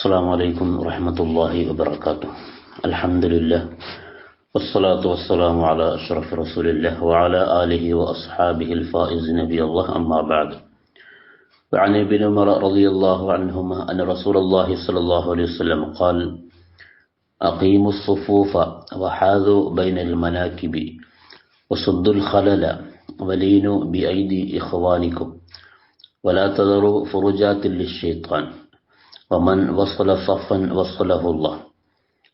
السلام عليكم ورحمة الله وبركاته. الحمد لله والصلاة والسلام على أشرف رسول الله وعلى آله وأصحابه الفائز نبي الله أما بعد. وعن ابن عمر رضي الله عنهما أن رسول الله صلى الله عليه وسلم قال أقيموا الصفوف وحاذوا بين المناكب وصدوا الخلل ولينوا بأيدي إخوانكم. ولا تذروا فرجات للشيطان. ومن وصل صفا وصله الله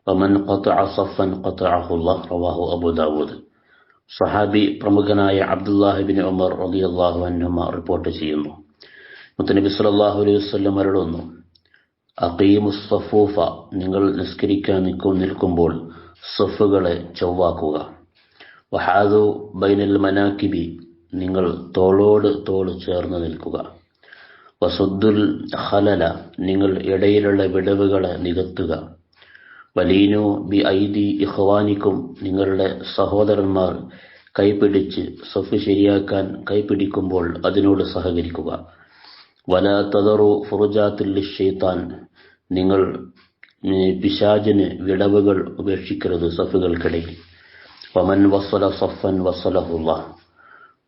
ومن قطع صفا قطعه الله رواه أبو داود സഹാബി പ്രമുഖനായ അബ്ദുല്ലാഹിബിൻ ഉമർ റളിയല്ലാഹു അൻഹുമ റിപ്പോർട്ട് ചെയ്യുന്നു മുത്തനബി സല്ലല്ലാഹു അലൈഹി വസല്ലം അരുളുന്നു അഖീമുസ് സഫൂഫ നിങ്ങൾ നിസ്കരിക്കാൻ നിൽക്കും നിൽക്കുമ്പോൾ സഫുകളെ ചൊവ്വാക്കുക വഹാദു ബൈനൽ മനാക്കിബി നിങ്ങൾ തോളോട് തോൾ ചേർന്ന് നിൽക്കുക വസുദ്ദുൽ ഹലല നിങ്ങൾ ഇടയിലുള്ള വിടവുകളെ നികത്തുക. വലീനു ബി ഐദി ഇഹ്വാനിക്കും നിങ്ങളുടെ സഹോദരന്മാർ കൈപിടിച്ച് സഫ് ശരിയാക്കാൻ കൈപിടിക്കുമ്പോൾ അതിനോട് സഹകരിക്കുക. വല തദറു ഫുറുജാത്തിൽ ഷെയ്ത്താൻ നിങ്ങൾ പിശാജിന് വിടവുകൾ ഉപേക്ഷിക്കരുത് സഫുകൾക്കിടയിൽ വമൻ വസ്വല സഫൻ വസ്വലഹുള്ള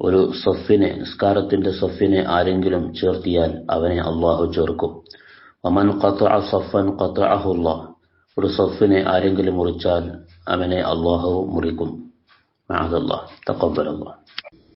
ഒരു സഫിനെ നിസ്കാരത്തിന്റെ സഫിനെ ആരെങ്കിലും ചേർത്തിയാൽ അവനെ അള്ളാഹു ചേർക്കും. അമൻ ഖത്ത സഫൻ ഖത്തഅഹുള്ള ഒരു സഫിനെ ആരെങ്കിലും മുറിച്ചാൽ അവനെ അള്ളാഹു മുറിക്കും. തക്കബലല്ലാ